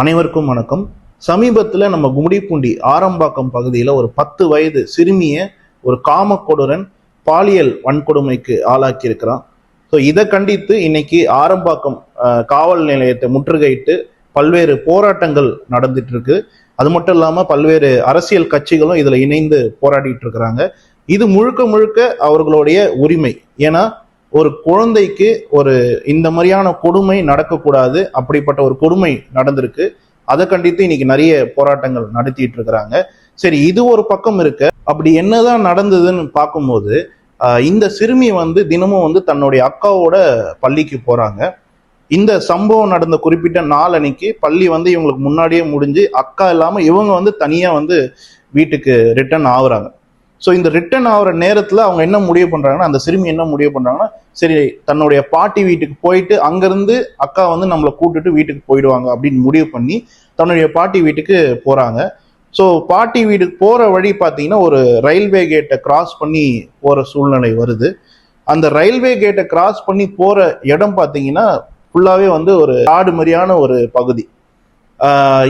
அனைவருக்கும் வணக்கம். சமீபத்தில் நம்ம கும்டிப்பூண்டி ஆரம்பாக்கம் பகுதியில் ஒரு பத்து வயது சிறுமியை ஒரு காமக்கொடுரன் பாலியல் வன்கொடுமைக்கு ஆளாக்கி இருக்கிறான் ஸோ இதை கண்டித்து இன்னைக்கு ஆரம்பாக்கம் காவல் நிலையத்தை முற்றுகையிட்டு பல்வேறு போராட்டங்கள் நடந்துட்டு இருக்கு அது மட்டும் இல்லாமல் பல்வேறு அரசியல் கட்சிகளும் இதில் இணைந்து போராடிட்டு இருக்கிறாங்க இது முழுக்க முழுக்க அவர்களுடைய உரிமை. ஏன்னா ஒரு குழந்தைக்கு ஒரு இந்த மாதிரியான கொடுமை நடக்கக்கூடாது அப்படிப்பட்ட ஒரு கொடுமை நடந்திருக்கு. அதை கண்டித்து இன்னைக்கு நிறைய போராட்டங்கள் நடத்திட்டு இருக்கிறாங்க. சரி இது ஒரு பக்கம் இருக்க. அப்படி என்னதான் நடந்ததுன்னு பார்க்கும்போது இந்த சிறுமி வந்து தினமும் வந்து தன்னுடைய அக்காவோட பள்ளிக்கு போறாங்க. இந்த சம்பவம் நடந்த குறிப்பிட்ட நாளன்னைக்கு பள்ளி வந்து இவங்களுக்கு முன்னாடியே முடிஞ்சு அக்கா இல்லாம இவங்க வந்து தனியா வந்து வீட்டுக்கு ரிட்டர்ன் ஆகுறாங்க. ஸோ இந்த ரிட்டர்ன் ஆகுற நேரத்தில் அவங்க என்ன முடிவு பண்ணுறாங்கன்னா அந்த சிறுமி என்ன முடிவு பண்ணுறாங்கன்னா சரி தன்னுடைய பாட்டி வீட்டுக்கு போயிட்டு அங்கேருந்து அக்கா வந்து நம்மளை கூட்டுட்டு வீட்டுக்கு போயிடுவாங்க அப்படின்னு முடிவு பண்ணி தன்னுடைய பாட்டி வீட்டுக்கு போகிறாங்க ஸோ பாட்டி வீட்டுக்கு போகிற வழி பார்த்தீங்கன்னா ஒரு ரயில்வே கேட்டை கிராஸ் பண்ணி போகிற சூழ்நிலை வருது. அந்த ரயில்வே கேட்டை கிராஸ் பண்ணி போகிற இடம் பார்த்தீங்கன்னா ஃபுல்லாகவே வந்து ஒரு காடு மாதிரியான ஒரு பகுதி.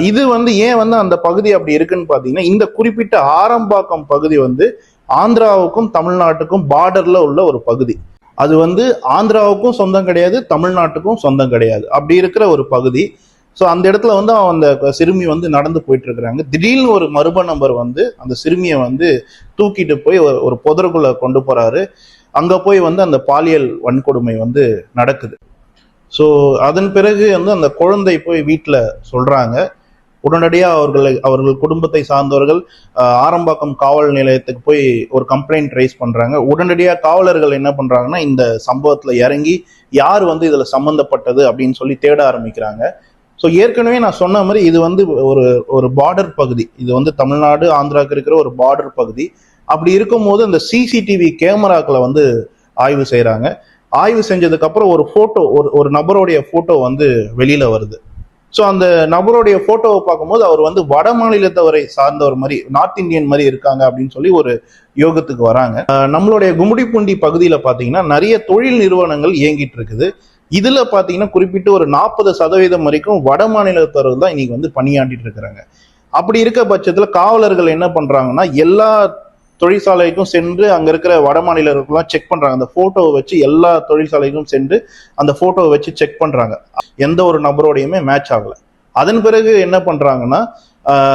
இது வந்து ஏன் வந்து அந்த பகுதி அப்படி இருக்குன்னு பார்த்தீங்கன்னா இந்த குறிப்பிட்ட ஆரம்பாக்கம் பகுதி வந்து ஆந்திராவுக்கும் தமிழ்நாட்டுக்கும் பார்டர்ல உள்ள ஒரு பகுதி. அது வந்து ஆந்திராவுக்கும் சொந்தம் கிடையாது தமிழ்நாட்டுக்கும் சொந்தம் கிடையாது. அப்படி இருக்கிற ஒரு பகுதி. ஸோ அந்த இடத்துல வந்து அவன் அந்த சிறுமி வந்து நடந்து போயிட்டு இருக்கிறாங்க திடீர்னு ஒரு மர்ம நபர் வந்து அந்த சிறுமியை வந்து தூக்கிட்டு போய் ஒரு- ஒரு புதருக்குள்ள கொண்டு போறாரு. அங்க போய் வந்து அந்த பாலியல் வன்கொடுமை வந்து நடக்குது. ஸோ அதன் பிறகு வந்து அந்த குழந்தை போய் வீட்டில் சொல்றாங்க. உடனடியாக அவர்களை அவர்கள் குடும்பத்தை சார்ந்தவர்கள் ஆரம்பாக்கம் காவல் நிலையத்துக்கு போய் ஒரு கம்ப்ளைண்ட் ரைஸ் பண்ணுறாங்க உடனடியாக காவலர்கள் என்ன பண்ணுறாங்கன்னா இந்த சம்பவத்தில் இறங்கி யார் வந்து இதில் சம்மந்தப்பட்டது அப்படின்னு சொல்லி தேட ஆரம்பிக்கிறாங்க. ஸோ ஏற்கனவே நான் சொன்ன மாதிரி இது வந்து ஒரு ஒரு பார்டர் பகுதி. இது வந்து தமிழ்நாடு ஆந்திராவுக்கு இருக்கிற ஒரு பார்டர் பகுதி. அப்படி இருக்கும்போது அந்த சிசிடிவி கேமராக்களை வந்து ஆய்வு செய்கிறாங்க ஆய்வு செஞ்சதுக்கப்புறம் ஒரு ஃபோட்டோ ஒரு ஒரு நபருடைய ஃபோட்டோ வந்து வெளியில் வருது. ஸோ அந்த நபருடைய போட்டோவை பார்க்கும்போது அவர் வந்து வட மாநிலத்தவரை சார்ந்தவர் மாதிரி நார்த் இந்தியன் மாதிரி இருக்காங்க அப்படின்னு சொல்லி ஒரு யோகத்துக்கு வராங்க. நம்மளுடைய கும்முடிப்பூண்டி பகுதியில் பார்த்தீங்கன்னா நிறைய தொழில் நிறுவனங்கள் இயங்கிட்டு இருக்குது. இதில் பார்த்தீங்கன்னா குறிப்பிட்டு ஒரு நாற்பது சதவீதம் வரைக்கும் வட மாநிலத்தவர்கள் தான் இன்னைக்கு வந்து பணியாற்றிட்டு இருக்கிறாங்க. அப்படி இருக்க பட்சத்தில் காவலர்கள் என்ன பண்ணுறாங்கன்னா எல்லா தொழிற்சாலைக்கும் சென்று அங்க இருக்கிற வட மாநிலர்களுக்கெல்லாம் செக் பண்றாங்க. அந்த போட்டோவை வச்சு எல்லா தொழிற்சாலைக்கும் சென்று அந்த போட்டோவை வச்சு செக் பண்றாங்க. எந்த ஒரு நபரோடையுமே மேட்ச் ஆகல. அதன் பிறகு என்ன பண்றாங்கன்னா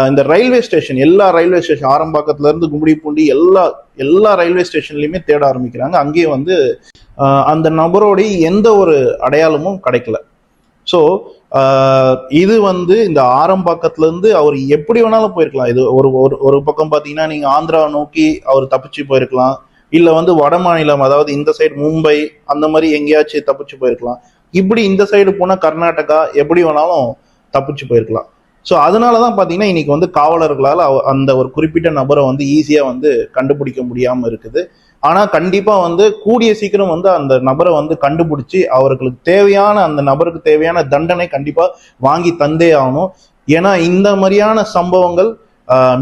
இந்த ரயில்வே ஸ்டேஷன் எல்லா ரயில்வே ஸ்டேஷன் ஆரம்பாக்கத்துல இருந்து கும்மிடிப்பூண்டி எல்லா எல்லா ரயில்வே ஸ்டேஷன்லயுமே தேட ஆரம்பிக்கிறாங்க. அங்கேயே வந்து அந்த நபரோடைய எந்த ஒரு அடையாளமும் கிடைக்கல. ஸோ இது வந்து இந்த ஆரம்பாக்கத்துல இருந்து அவர் எப்படி வேணாலும் போயிருக்கலாம். இது ஒரு ஒரு ஒரு பக்கம் பார்த்தீங்கன்னா நீங்கள் ஆந்திரா நோக்கி அவர் தப்பிச்சு போயிருக்கலாம். இல்லை வந்து வட மாநிலம் அதாவது இந்த சைடு மும்பை அந்த மாதிரி எங்கேயாச்சும் தப்பிச்சு போயிருக்கலாம். இப்படி இந்த சைடு போனால் கர்நாடகா எப்படி வேணாலும் தப்பிச்சு போயிருக்கலாம். ஸோ அதனால தான் பார்த்தீங்கன்னா இன்னைக்கு வந்து காவலர்களால் அந்த ஒரு குறிப்பிட்ட நபரை வந்து ஈஸியாக வந்து கண்டுபிடிக்க முடியாமல் இருக்குது. ஆனால் கண்டிப்பாக வந்து கூடிய சீக்கிரம் வந்து அந்த நபரை வந்து கண்டுபிடிச்சி அவர்களுக்கு தேவையான அந்த நபருக்கு தேவையான தண்டனை கண்டிப்பாக வாங்கி தந்தே ஆகணும். ஏன்னா இந்த மாதிரியான சம்பவங்கள்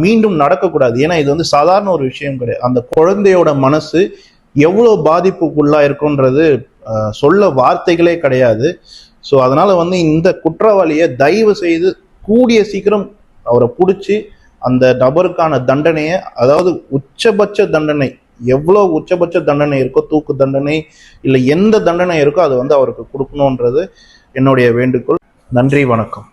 மீண்டும் நடக்கக்கூடாது. ஏன்னா இது வந்து சாதாரண ஒரு விஷயம் கிடையாது. அந்த குழந்தையோட மனசு எவ்வளோ பாதிப்புக்குள்ளா இருக்குன்றது சொல்ல வார்த்தைகளே கிடையாது. ஸோ அதனால வந்து இந்த குற்றவாளியை தயவு செய்து கூடிய சீக்கிரம் அவரை பிடிச்சி அந்த நபருக்கான தண்டனையை அதாவது உச்சபட்ச தண்டனை எவ்வளோ உச்சபட்ச தண்டனை இருக்கோ தூக்கு தண்டனை இல்லை எந்த தண்டனை இருக்கோ அது வந்து அவருக்கு கொடுக்கணுன்றது என்னுடைய வேண்டுகோள். நன்றி வணக்கம்.